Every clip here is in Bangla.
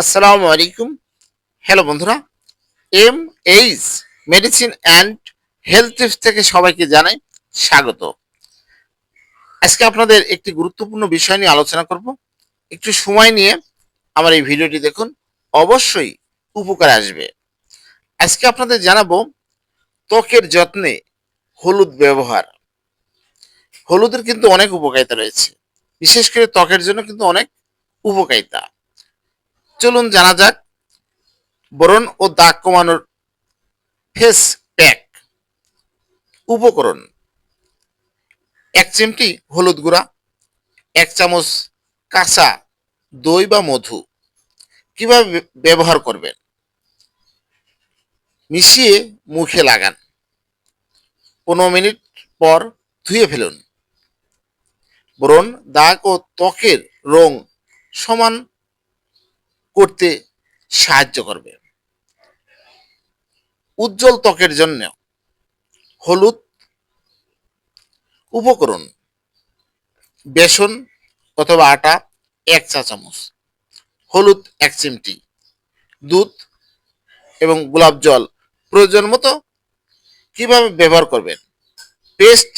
আসসালামু আলাইকুম। হ্যালো বন্ধুরা M H medicine and health tips থেকে সবাইকে জানাই স্বাগত। আজকে আপনাদের একটি গুরুত্বপূর্ণ বিষয় নিয়ে আলোচনা করব। একটু সময় নিয়ে আমার এই ভিডিওটি দেখুন, অবশ্যই উপকার আসবে। আজকে আপনাদের জানাব ত্বকের যত্নে হলুদ ব্যবহার। হলুদের কিন্তু অনেক উপকারিতা রয়েছে। বিশেষ করে ত্বকের জন্য কিন্তু অনেক উপকারিতা। চলুন জানা যাক ব্রণ ও দাগ কমানোর ফেস প্যাক উপকরণ। এক চিমটি হলুদ গুঁড়া, এক চামচ কাঁচা দই বা মধু। কীভাবে ব্যবহার করবেন? মিশিয়ে মুখে লাগান। পনেরো মিনিট পর ধুয়ে ফেলুন। ব্রণ, দাগ ও ত্বকের রং সমান করতে সাহায্য করবে। উজ্জ্বল ত্বকের জন্য হলুদ উপকরণ, বেসন অথবা আটা এক চা চামচ, হলুদ এক চিমটি, দুধ এবং গোলাপ জল প্রয়োজন মতো কীভাবে ব্যবহার করবেন, পেস্ট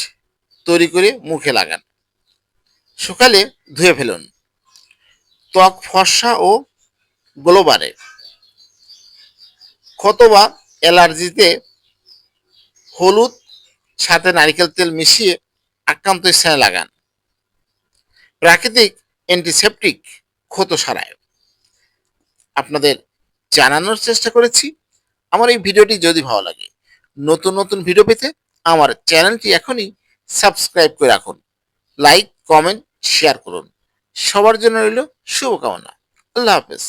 তৈরি করে মুখে লাগান। সকালে ধুয়ে ফেলুন। ত্বক ফর্সা ও গ্লোবারে ক্ষত বা অ্যালার্জিতে হলুদ, সাথে নারিকেল তেল মিশিয়ে আক্রান্ত স্থানে লাগান। প্রাকৃতিক অ্যান্টিসেপটিক ক্ষত সারায় আপনাদের জানানোর চেষ্টা করেছি। আমার এই ভিডিওটি যদি ভালো লাগে, নতুন নতুন ভিডিও পেতে আমার চ্যানেলটি এখনই সাবস্ক্রাইব করে রাখুন। লাইক, কমেন্ট, শেয়ার করুন। সবার জন্য রইল শুভকামনা। আল্লাহ হাফেজ।